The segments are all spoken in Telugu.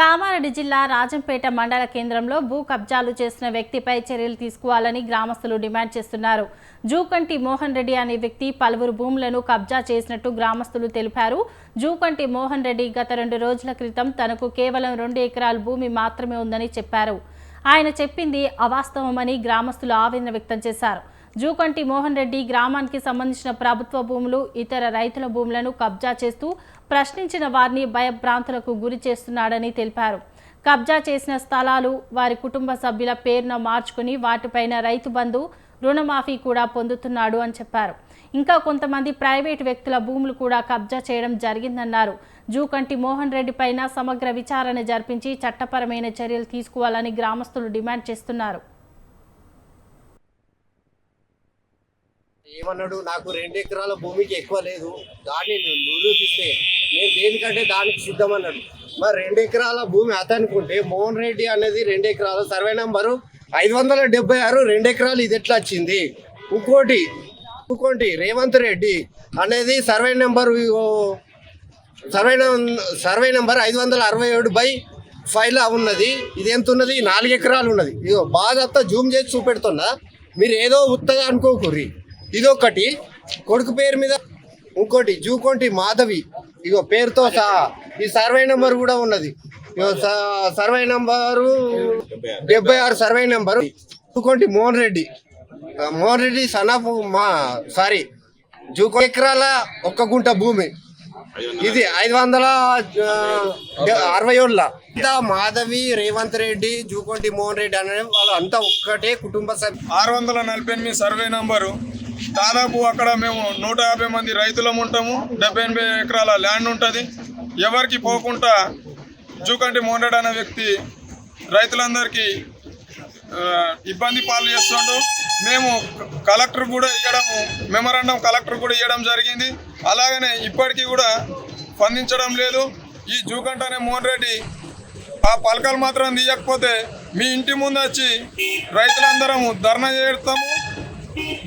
కామారెడ్డి జిల్లా రాజంపేట మండల కేంద్రంలో భూ కబ్జాలు చేసిన వ్యక్తిపై చర్యలు తీసుకోవాలని గ్రామస్తులు డిమాండ్ చేస్తున్నారు. జూకంటి మోహన్ రెడ్డి అనే వ్యక్తి పలువురు భూములను కబ్జా చేసినట్టు గ్రామస్తులు తెలిపారు. జూకంటి మోహన్ రెడ్డి గత రెండు రోజుల క్రితం తనకు కేవలం రెండు ఎకరాల భూమి మాత్రమే ఉందని చెప్పారు. ఆయన చెప్పింది అవాస్తవమని గ్రామస్తులు ఆవేదన వ్యక్తం చేశారు. జూకంటి మోహన్ రెడ్డి గ్రామానికి సంబంధించిన ప్రభుత్వ భూములు ఇతర రైతుల భూములను కబ్జా చేస్తూ ప్రశ్నించిన వారిని భయభ్రాంతులకు గురి చేస్తున్నాడని తెలిపారు. కబ్జా చేసిన స్థలాలు వారి కుటుంబ సభ్యుల పేరున మార్చుకుని వాటిపైన రైతు బంధు రుణమాఫీ కూడా పొందుతున్నాడు అని చెప్పారు. ఇంకా కొంతమంది ప్రైవేటు వ్యక్తుల భూములు కూడా కబ్జా చేయడం జరిగిందన్నారు. జూకంటి మోహన్ రెడ్డి పైన సమగ్ర విచారణ జరిపించి చట్టపరమైన చర్యలు తీసుకోవాలని గ్రామస్తులు డిమాండ్ చేస్తున్నారు. ఏమన్నాడు? నాకు రెండు ఎకరాల భూమికి ఎక్కువ లేదు. దాన్ని నిరూపిస్తే నేను దేనికంటే దానికి సిద్ధమన్నాడు. మరి రెండు ఎకరాల భూమి అతనుకుంటే మోహన్ రెడ్డి అనేది రెండు ఎకరాలు సర్వే నంబరు ఐదు వందల డెబ్బై ఆరు రెండు ఎకరాలు ఇది ఎట్లా వచ్చింది? ఇంకోటి ఇంకోటి రేవంత్ రెడ్డి అనేది survey number survey survey number ఐదు వందల అరవై ఏడు బై ఫైవ్ ఉన్నది. ఇది ఎంత ఉన్నది? నాలుగు ఎకరాలు ఉన్నది. ఇదో బాగా అంతా జూమ్ చేసి చూపెడుతున్నా. మీరు ఏదో ఉత్తగా అనుకోకుర్రి. ఇదొకటి కొడుకు పేరు మీద ఇంకోటి జూకొంటి మాధవి. ఇగో పేరుతో సహా ఈ సర్వే నెంబర్ కూడా ఉన్నది. సర్వే నెంబరు డెబ్బై ఆరు సర్వే నెంబరు జూకొంటి మోహన్ రెడ్డి. మోహన్ రెడ్డి సనాఫ్ మా సారీ జూకో ఎకరాల ఒక్క గుంట భూమి. ఇది ఐదు వందల అరవై ఏళ్ళ ఇంత మాధవి రేవంత్ రెడ్డి జూకొంటి మోహన్ రెడ్డి అనే వాళ్ళు అంతా ఒక్కటే కుటుంబ సభ్యు. ఆరు వందల నలభై ఎనిమిది సర్వే నంబరు దాదాపు అక్కడ మేము నూట యాభై మంది రైతులం ఉంటాము డెబ్బై ఎనభై ఎకరాల ల్యాండ్ ఉంటుంది. ఎవరికి పోకుండా జూకంటి మోహన్ అనే వ్యక్తి రైతులందరికీ ఇబ్బంది పాలు చేస్తుండు. మేము కలెక్టర్ కూడా ఇవ్వడము మెమరాండం కలెక్టర్ కూడా ఇవ్వడం జరిగింది. అలాగనే ఇప్పటికీ కూడా స్పందించడం లేదు. ఈ జూకంట అనే మోహన్ రెడ్డి ఆ పలకలు మాత్రం తీయకపోతే మీ ఇంటి ముందు వచ్చి రైతులందరము ధర్నా చేస్తాము.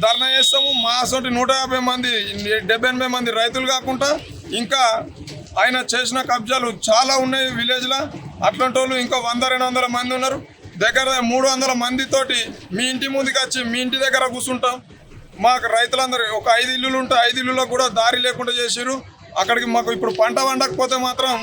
ధర్నా చేస్తాము. మా తోటి నూట యాభై మంది డెబ్బై ఎనభై మంది రైతులు కాకుండా ఇంకా ఆయన చేసిన కబ్జాలు చాలా ఉన్నాయి విలేజ్లో. అట్లాంటి వాళ్ళు ఇంకా వంద రెండు వందల మంది ఉన్నారు. దగ్గర మూడు వందల మందితోటి మీ ఇంటి ముందుకు వచ్చి మీ ఇంటి దగ్గర కూర్చుంటాం. మాకు రైతులందరూ ఒక ఐదు ఇల్లులు ఉంటే ఐదు ఇల్లులకు కూడా దారి లేకుండా చేసారు అక్కడికి మాకు ఇప్పుడు పంట పండకపోతే మాత్రం